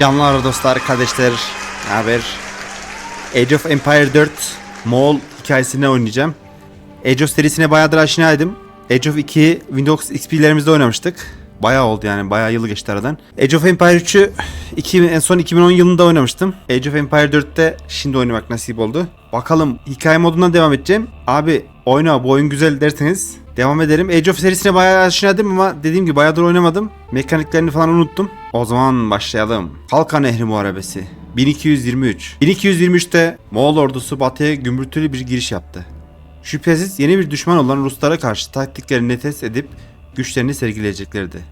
Canlar dostlar, kardeşler, haber? Age of Empire 4 Moğol hikayesini oynayacağım. Age of serisine bayağıdır aşinaydım. Age of 2 Windows XP'lerimizde oynamıştık. Bayağı oldu yani, bayağı yılı geçti aradan. Age of Empire 3'ü iki- en son 2010 yılında oynamıştım. Age of Empire 4'te şimdi oynamak nasip oldu. Bakalım hikaye modundan devam edeceğim. Abi oyna bu oyun güzel derseniz devam ederim. Age of serisine bayağı aşinaydım ama dediğim gibi bayağıdır oynamadım. Mekaniklerini falan unuttum. O zaman başlayalım. Kalka Nehri Muharebesi 1223 1223'te Moğol ordusu batıya gümbürtülü bir giriş yaptı. Şüphesiz yeni bir düşman olan Ruslara karşı taktiklerini test edip güçlerini sergileyeceklerdi.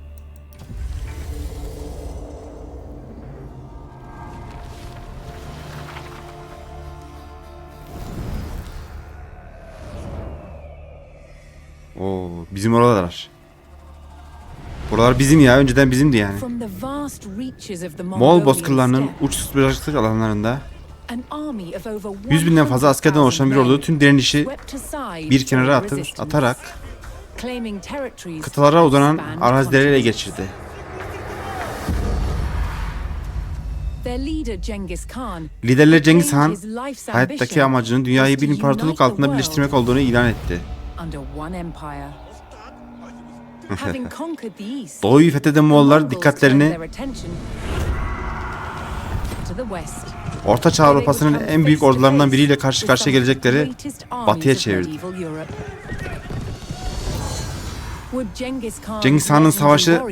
Oo, bizim oralar. Buralar bizim ya, önceden bizimdi yani. Moğol bozkırlarının uçsuz bucaklık alanlarında 100 binden fazla askerden oluşan bir ordu tüm direnişi bir kenara atıp, atarak kıtalara uzanan arazileri ele geçirdi. Liderler Cengiz Han, hayattaki amacının dünyayı bir imparatorluk altında birleştirmek olduğunu ilan etti. Doğu'yu fetheden Moğollar dikkatlerini Orta Çağ Avrupa'sının en büyük ordularından biriyle karşı karşıya gelecekleri batıya çevirdi. Cengiz Han'ın savaşı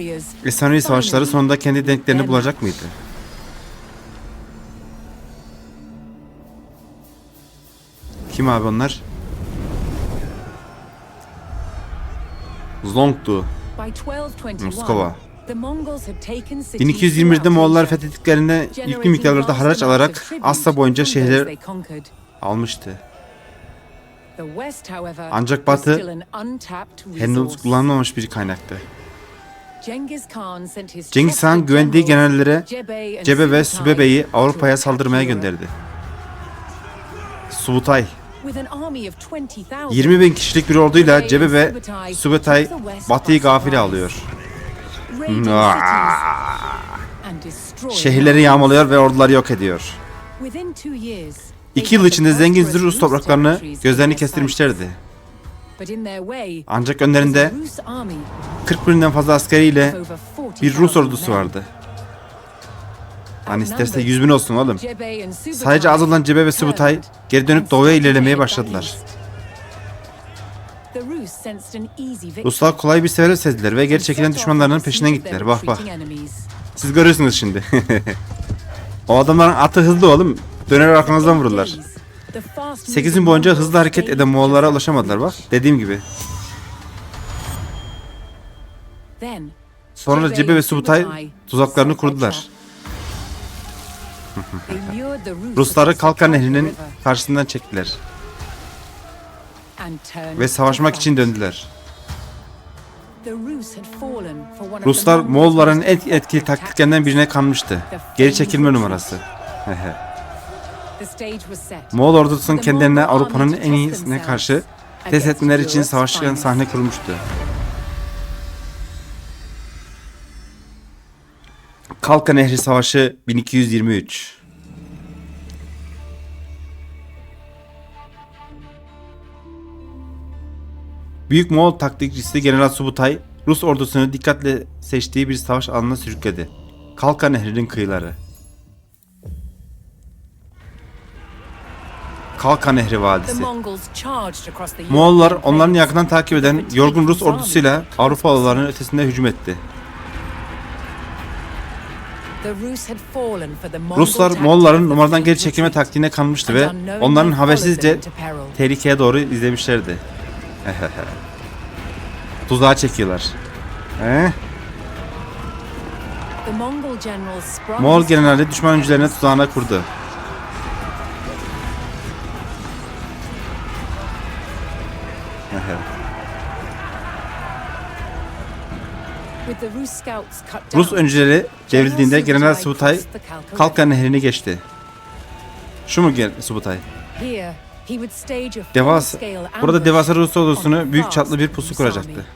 Efsanevi savaşları sonunda kendi denklerini bulacak mıydı? Kim abi onlar? Zongdu. Moskova. 1221'de Moğollar fethettiklerinde yüklü miktarlarda haraç alarak Asya boyunca şehirler almıştı. Ancak Batı Henüz kullanılmamış bir kaynaktı. Cengiz Han güvendiği generallere Cebe ve Sübebe'yi Avrupa'ya saldırmaya gönderdi. Subutay 20 bin kişilik bir orduyla Cebe ve Subutay Batı'yı gafile alıyor. Şehirleri yağmalıyor ve orduları yok ediyor. İki yıl içinde zengin Rus topraklarını gözlerini kestirmişlerdi. Ancak önlerinde 40 binden fazla askeriyle bir Rus ordusu vardı. Hani isterse 100 bin olsun oğlum. Sadece az olan Cebe ve Subutay geri dönüp doğuya ilerlemeye başladılar. Ruslar kolay bir sefer sezdiler ve geri çekilen düşmanlarının peşinden gittiler. Bak bak. Siz görürsünüz şimdi. o adamların atı hızlı oğlum. Döner arkanızdan vururlar. 8 gün boyunca hızlı hareket eden Moğollara ulaşamadılar bak. Dediğim gibi. Sonra Cebe ve Subutay tuzaklarını kurdular. Rusları Kalkan Nehri'nin karşısından çektiler ve savaşmak için döndüler. Ruslar Moğolların en etkili taktiklerinden birine kanmıştı. Geri çekilme numarası. Moğol ordusunun kendilerine Avrupa'nın en iyisine karşı test etmeleri için savaşan sahne kurmuştu. Kalka Nehri Savaşı 1223 Büyük Moğol taktikçisi General Subutay, Rus ordusunu dikkatle seçtiği bir savaş alanına sürükledi. Kalka Nehri'nin kıyıları. Kalka Nehri Vadisi. Moğollar onların yakından takip eden yorgun Rus ordusuyla Avrupalıların ötesinde hücum etti. Ruslar Moğolların numaradan geri çekilme taktiğine kanmıştı ve onların habersizce tehlikeye doğru izlemişlerdi. Tuzağa çekiyorlar. He? Moğol generali düşman öncülerine tuzağına kurdu. Rus öncüleri devrildiğinde General Subutay Kalkan Nehri'ni geçti. Şu mu Subutay? Devasa, burada devasa Rus ordusunu büyük çatlı bir pusu kuracaktı.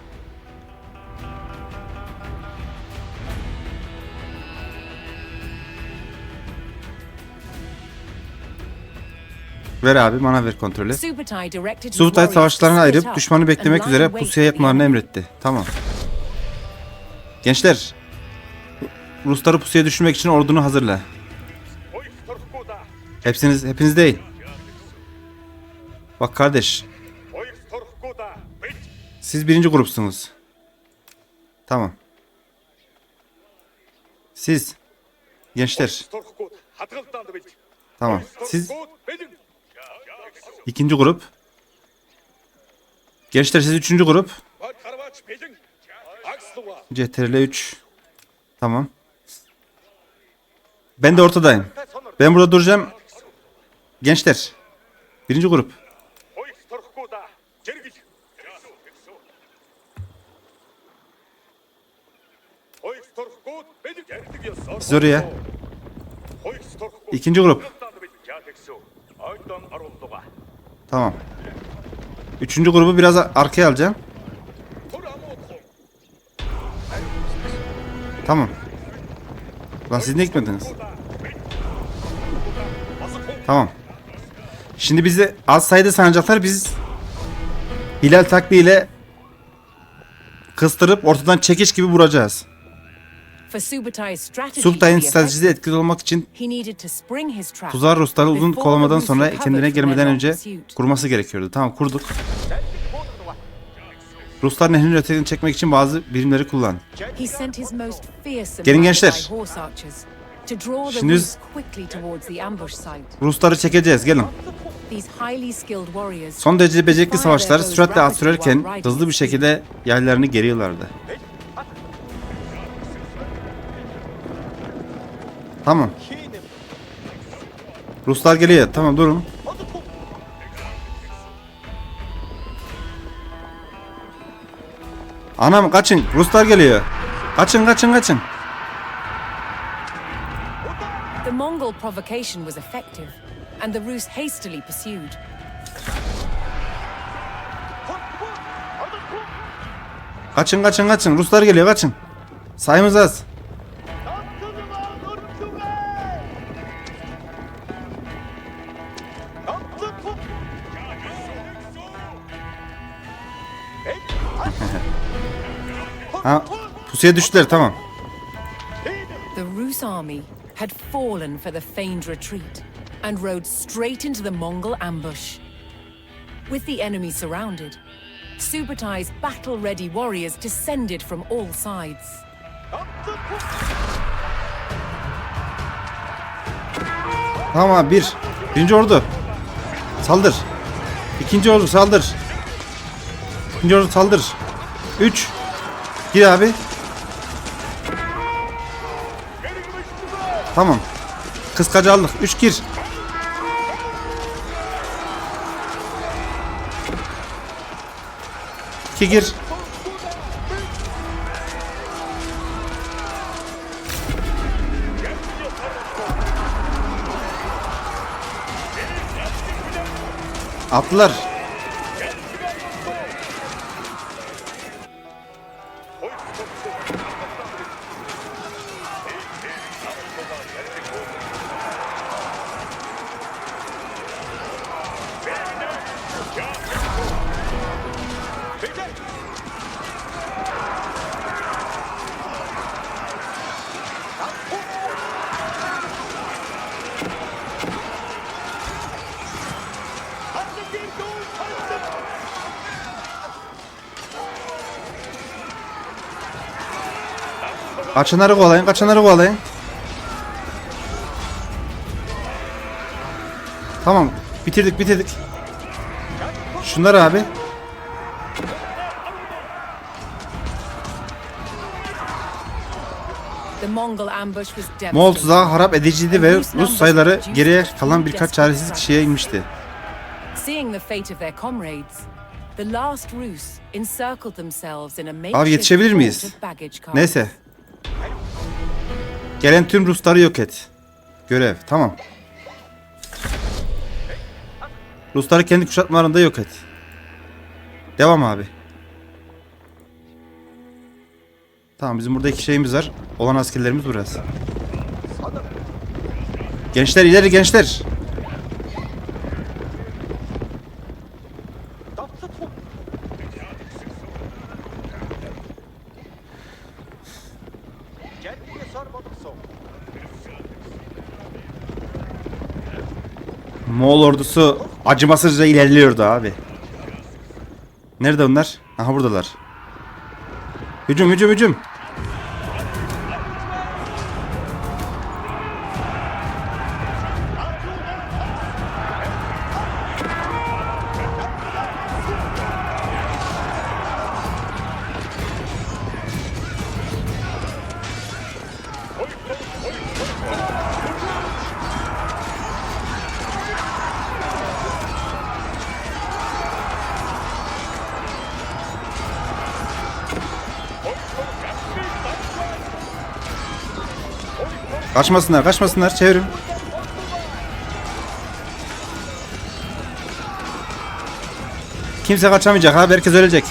Ver abi mana ver kontrolü. Subutay savaşçılarına ayırıp düşmanı beklemek üzere pusuya yatmalarını emretti. Tamam. Gençler. Rusları pusuya düşürmek için ordunu hazırla. Hepsiniz, hepiniz değil. Bak kardeş, siz birinci grupsunuz. Tamam. Siz, gençler, tamam. Siz ikinci grup. Gençler siz üçüncü grup. CTRL 3. Tamam. Ben de ortadayım. Ben burada duracağım. Gençler. Birinci grup. Oraya. İkinci grup. Tamam. Üçüncü grubu biraz arkaya alacağım. Tamam. Lan siz ne gitmediniz? Tamam. Şimdi bizi az sayıda sancaklar biz Hilal takviyle kıstırıp ortadan çekiş gibi vuracağız. Subtay'ın stratejide etkili olmak için Tuzar Rusları uzun kolamadan sonra kendine gelmeden önce kurması gerekiyordu. Tamam kurduk. Ruslar nehrin ötesini çekmek için bazı birimleri kullan. Gelin gençler. Şimdi Rusları çekeceğiz gelin. Son derece becerikli savaşlar süratle at sürerken hızlı bir şekilde yerlerini geriyorlardı. Tamam. Ruslar geliyor. Tamam durun. Anam kaçın. Ruslar geliyor. Kaçın kaçın kaçın. The Mongol provocation was effective, and the Rus hastily pursued. Kaçın kaçın kaçın. Ruslar geliyor kaçın. Sayımız az. Ha, pusuya düştüler tamam. The Rus army had fallen for the feigned retreat and rode straight into the Mongol ambush. With the enemy surrounded, Subutai's battle-ready warriors descended from all sides. Tamam bir. Birinci ordu. Saldır. İkinci ordu saldır. İkinci ordu saldır. Üç. Gir abi. Tamam. Kıskacı aldık. Üç gir. İki gir. Attılar. Kaçanları kovalayın, kaçanları kovalayın. Tamam, bitirdik, bitirdik. Şunlar abi. Moğol tuzağı harap ediciydi ve Rus sayıları geriye kalan birkaç çaresiz kişiye inmişti. Seeing the fate of their comrades, the last Rus encircled themselves in a makeshift yetişebilir miyiz? Neyse. Gelen tüm Rusları yok et. Görev, tamam. Rusları kendi kuşatmalarında yok et. Devam abi. Tamam bizim burada iki şeyimiz var. Olan askerlerimiz burası. Gençler ileri gençler. Moğol ordusu acımasızca ilerliyordu abi. Nerede onlar? Aha buradalar. Hücum hücum hücum. Kaçmasınlar kaçmasınlar çevirin. Kimse kaçamayacak abi herkes ölecek.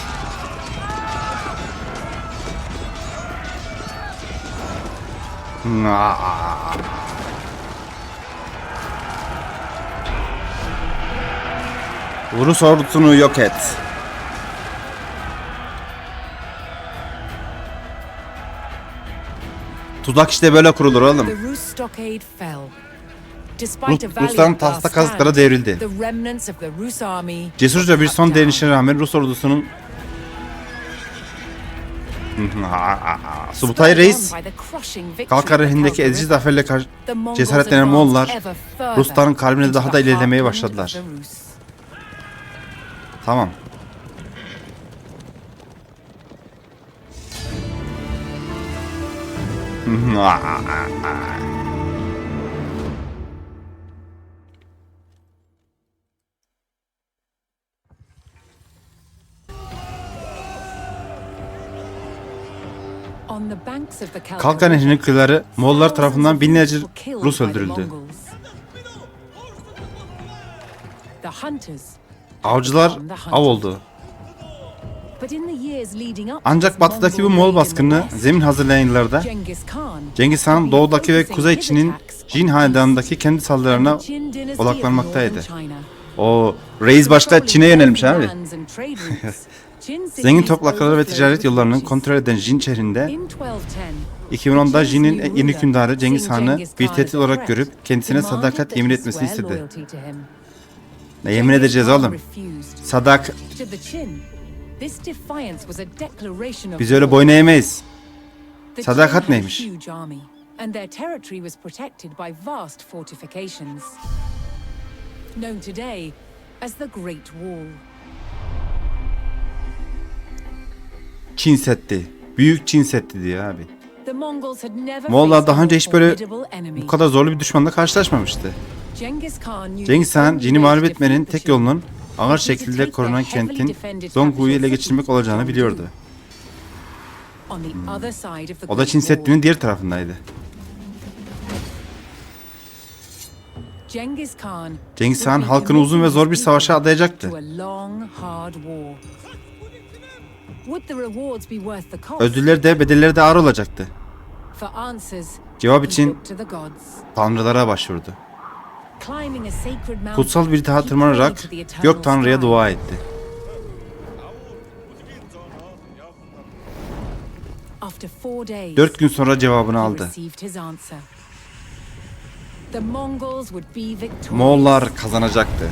Rus ordusunu yok et. Tuzak işte böyle kurulur oğlum. Rus Rusların tahta kazıkları devrildi. Cesurca bir son direnişine rağmen Rus ordusunun Subutay Reis on by the crushing victory Kalkar of the elindeki Kalka ezici zaferle cesaretlenen Moğollar Rusların kalbine daha da ilerlemeye başladılar. Tamam. On the banks of the Kalka Kalka River, Nehri'nin kıyıları Moğollar tarafından binlerce Rus öldürüldü. Avcılar av oldu. Ancak batıdaki bu Moğol west, zemin hazırlayan yıllarda Cengiz Han doğudaki ve Kuzey Çin'in Jin hanedanındaki kendi saldırılarına odaklanmaktaydı. O reis başta Çin'e yönelmiş abi. Zengin cities toprakları ve ticaret with yollarını riches. kontrol eden Jin şehrinde In 1210, 2010'da the Jin'in yeni hükümdarı Cengiz Han'ı bir tehdit olarak görüp kendisine sadakat yemin etmesini istedi. Ne yemin edeceğiz oğlum? Sadak. Biz öyle boyun eğmeyiz. Sadakat neymiş? and their territory was protected by vast fortifications. Known today as the Great Wall. Çin Seddi. Büyük Çin Seddi diyor abi. Moğollar daha önce hiç böyle bu kadar zorlu bir düşmanla karşılaşmamıştı. Cengiz Han, way mağlup etmenin tek yolunun ağır şekilde korunan kentin Donggu'yu ele geçirmek olacağını biliyordu. The O da Çin Seddi'nin diğer tarafındaydı. Genghis Khan Cengiz Han halkını uzun ve zor bir savaşa adayacaktı. Ödüller de bedelleri de ağır olacaktı. Cevap için tanrılara başvurdu. Climbing a sacred mountain, Kutsal bir dağa tırmanarak gök tanrıya dua etti. Dört gün sonra cevabını aldı. Moğollar kazanacaktı.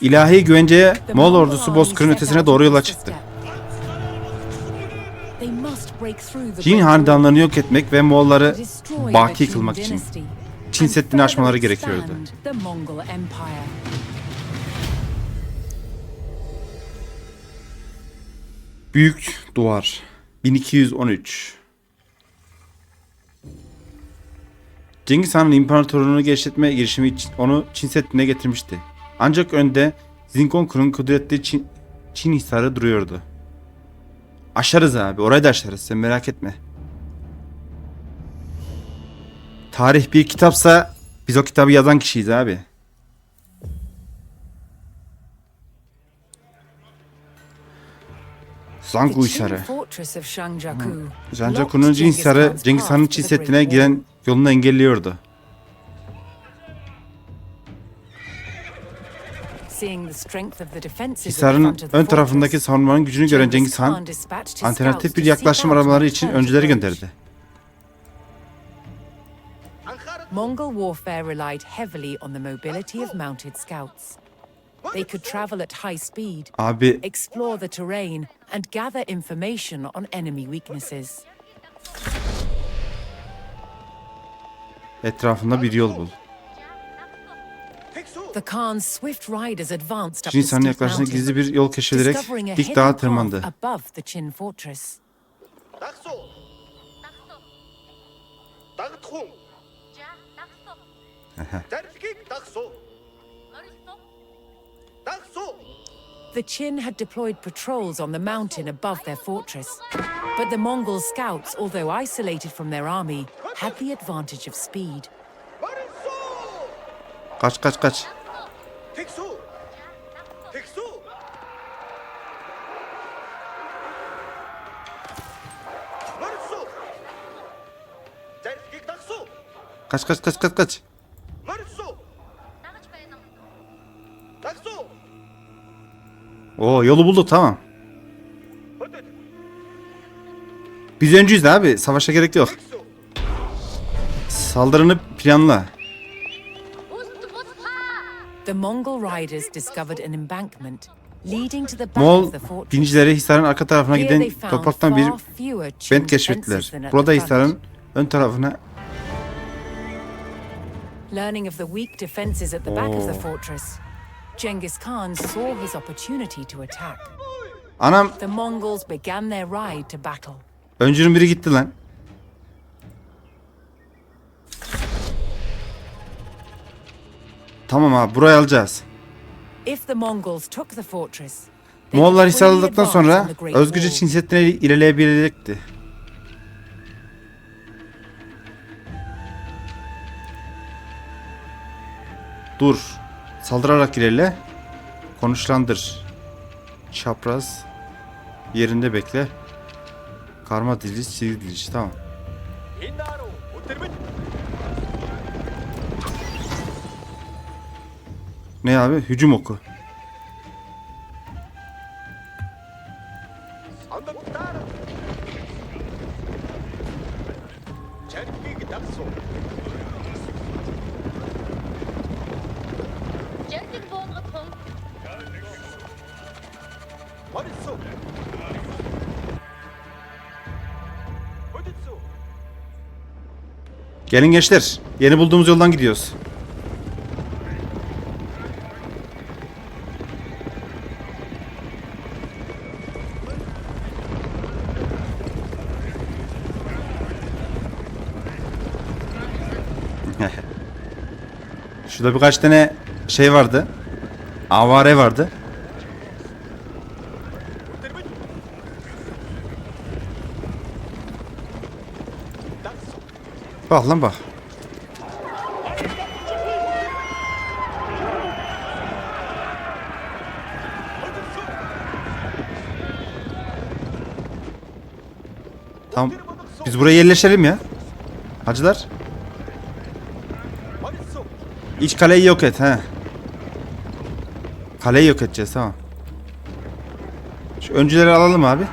İlahi güvenceye The Moğol ordusu Bozkır'ın ötesine doğru yola çıktı. Jin hanedanlarını yok etmek ve Moğolları baki kılmak için Çin Seddi'ni aşmaları gerekiyordu. Büyük Duvar 1213 Cengiz Han'ın imparatorluğunu genişletme girişimi için onu Çin Seddi'ne getirmişti. Ancak önde Zingonkur'un kudretli Çin, Çin hisarı duruyordu. Aşarız abi, orayı da aşarız sen merak etme. Tarih bir kitapsa biz o kitabı yazan kişiyiz abi. The Zangu Qin Hisarı. fortress of Shangjaku Jancaku'nun blocked Cin Genghis Hisarı Khan's Cengiz Han'ın Çin Great giren yolunu engelliyordu. Hisarın front of the ön tarafındaki savunmanın gücünü gören Cengiz Han alternatif scouts bir to yaklaşım aramaları için alternative öncüleri gönderdi. Mongol warfare relied heavily on the mobility of mounted scouts. They could travel at high speed, Abi explore the terrain, and gather information on enemy weaknesses. etrafında bir yol bul. Jin San'ın yaklaştığında gizli bir yol keşfederek dik dağa tırmandı. The Qin had deployed patrols on the mountain above their fortress. But the Mongol scouts, although isolated from their army, had the advantage of speed. Kaç kaç kaç. Teksu! Teksu! Kaç kaç kaç kaç kaç. O yolu bulduk tamam. Biz öncüyüz abi. Savaşa gerek yok. Saldırını planla. The Mongol riders discovered an embankment leading to the Moğol of the fortress. binicileri Hisar'ın arka tarafına giden topraktan bir bent keşfettiler. Burada. Hisar'ın ön tarafına Learning of the weak defenses at the back of the fortress, Genghis Khan saw his opportunity to attack. Anam The Mongols began their ride to battle. öncünün biri gitti lan. Tamam abi burayı alacağız. Moğollar freely aldıktan sonra özgürce. Çin Seddi'ne ilerleyebilecekti. Dur. Saldırarak ilerle. Konuşlandır. Çapraz. Yerinde bekle. Karma diliş, sivil diliş. Tamam. Ne abi? Hücum oku. Gelin gençler. Yeni bulduğumuz yoldan gidiyoruz. Şurada birkaç tane şey vardı. Avare vardı. Bak lan bak. Tamam. Biz buraya yerleşelim ya. Hacılar. İç kaleyi yok et he. Kaleyi yok edeceğiz tamam. Şu öncüleri alalım abi.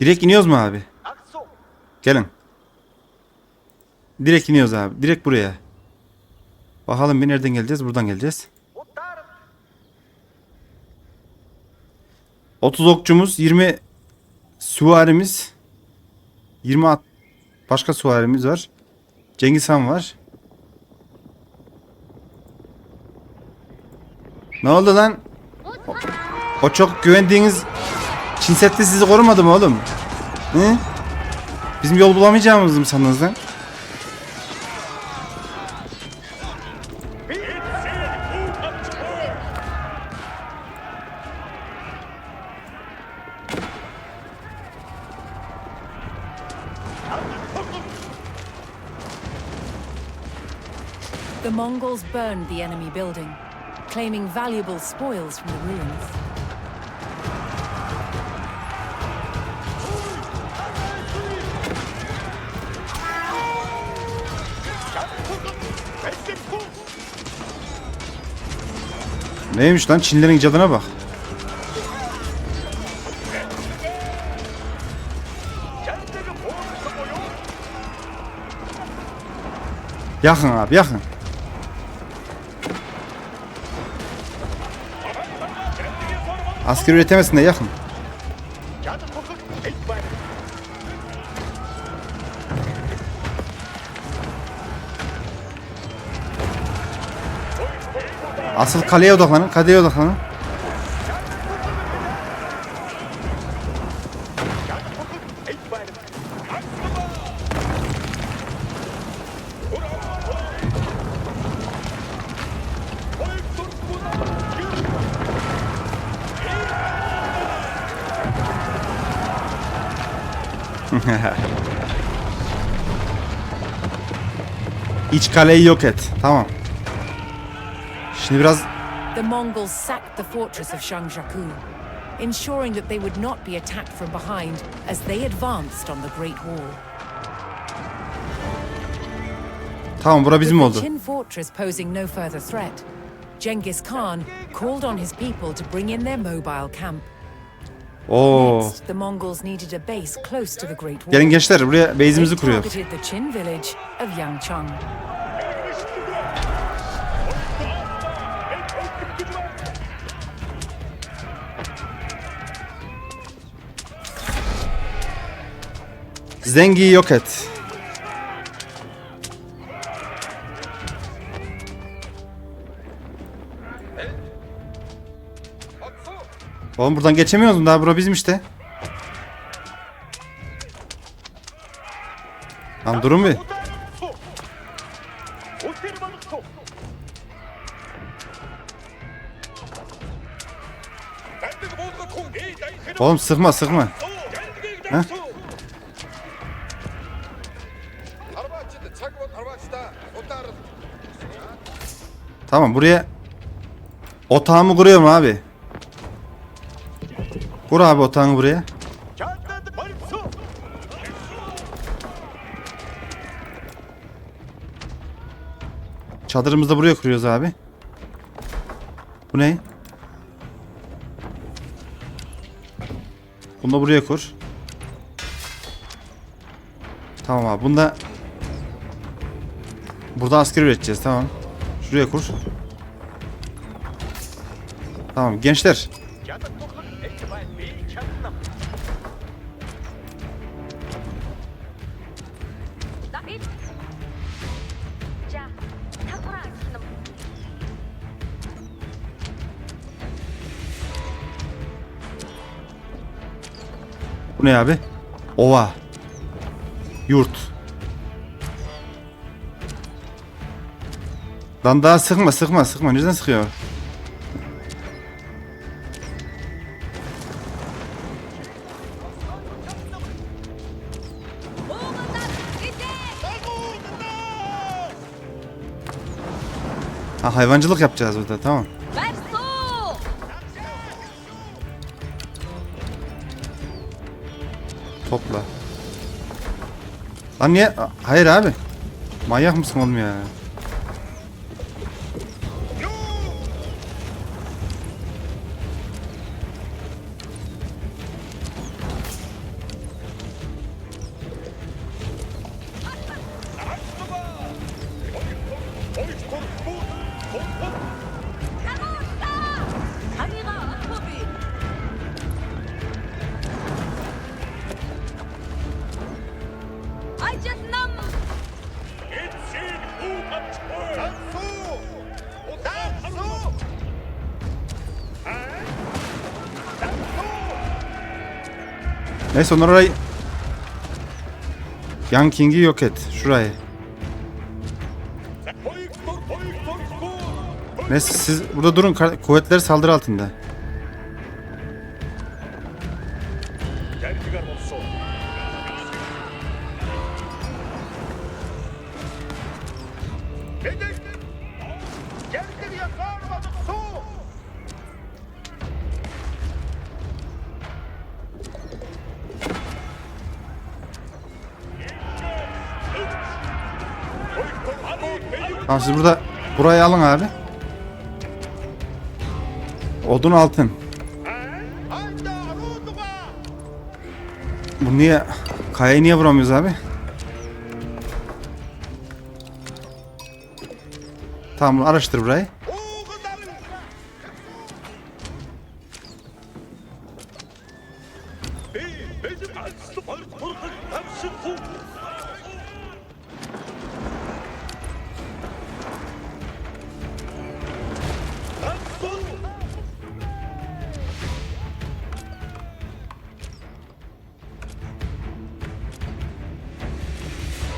Direkt iniyoruz mu abi? Gelin. Direkt iniyoruz abi. Direkt buraya. Bakalım bir nereden geleceğiz? Buradan geleceğiz. 30 okçumuz, 20 süvarimiz, 20 at başka süvarimiz var. Cengiz Han var. Ne oldu lan? O, o çok güvendiğiniz Çin sizi korumadı mı oğlum? Hı? Bizim yol bulamayacağımızı mı sandınız lan? Rebels burned the enemy building, claiming valuable spoils from the ruins. Neymiş lan Çinlilerin icadına bak. Yakın abi yakın. Asker üretemezsin de yakın. Asıl kaleye odaklanın, kaleye odaklanın. İç kaleyi yok et. Tamam. Şimdi biraz The Mongols sacked the fortress of Shangjaku, ensuring that they would not be attacked from behind as they advanced on the Great Wall. tamam bura bizim With the oldu. Qin fortress posing no further threat, Genghis Khan called on his people to bring in their mobile camp. Oo. Next, the Mongols needed a base close to the Great Wall. Gelin gençler buraya They base'imizi kuruyoruz. targeted the Qin village of Yangchang. Zengi'yi yok et. Oğlum buradan geçemiyoruz mu? Daha bura bizim işte. Lan durun bir. Oğlum sıkma sıkma. Heh. Tamam buraya otağımı kuruyorum abi. Kur abi otağını buraya. Çadırımızı da buraya kuruyoruz abi. Bu ne? Bunu da buraya kur. Tamam abi. Bunda burada asker üreteceğiz tamam. Şuraya kur. Tamam gençler. Bu ne abi? Ova. Yurt. Lan daha sıkma sıkma sıkma. Nereden sıkıyor? Ha hayvancılık yapacağız burada tamam. Topla. Lan niye? Hayır abi. Manyak mısın oğlum ya? Neyse onlar orayı... Young King'i yok et. Şurayı. Neyse siz burada durun. Kuvvetler saldırı altında. Tamam siz burada burayı alın abi. Odun altın. Bu niye kayayı niye vuramıyoruz abi? Tamam araştır burayı.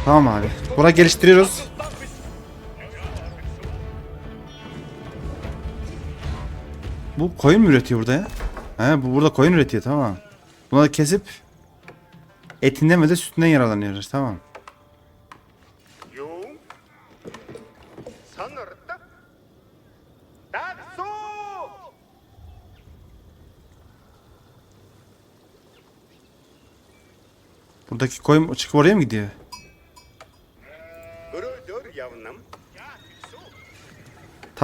Tamam abi. Bura geliştiriyoruz. Bu koyun mu üretiyor burada ya? He bu burada koyun üretiyor tamam. Bunları kesip etinden ve de sütünden yararlanıyoruz tamam. Buradaki koyun çıkıp oraya mı gidiyor?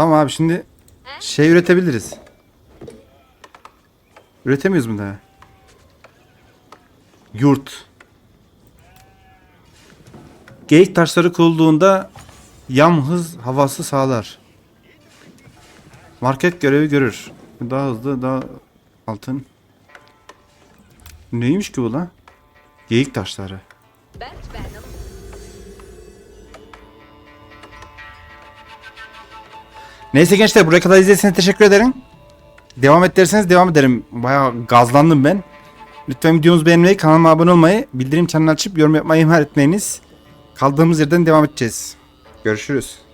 Tamam abi şimdi şey üretebiliriz. Üretemiyoruz mu daha? Yurt. Geyik taşları kurulduğunda yam hız havası sağlar. Market görevi görür. Daha hızlı daha altın. Neymiş ki bu lan? Geyik taşları. Batman Neyse gençler buraya kadar izlediyseniz teşekkür ederim. Devam et derseniz devam ederim. Bayağı gazlandım ben. Lütfen videomuzu beğenmeyi, kanalıma abone olmayı, bildirim çanını açıp yorum yapmayı ihmal etmeyiniz. Kaldığımız yerden devam edeceğiz. Görüşürüz.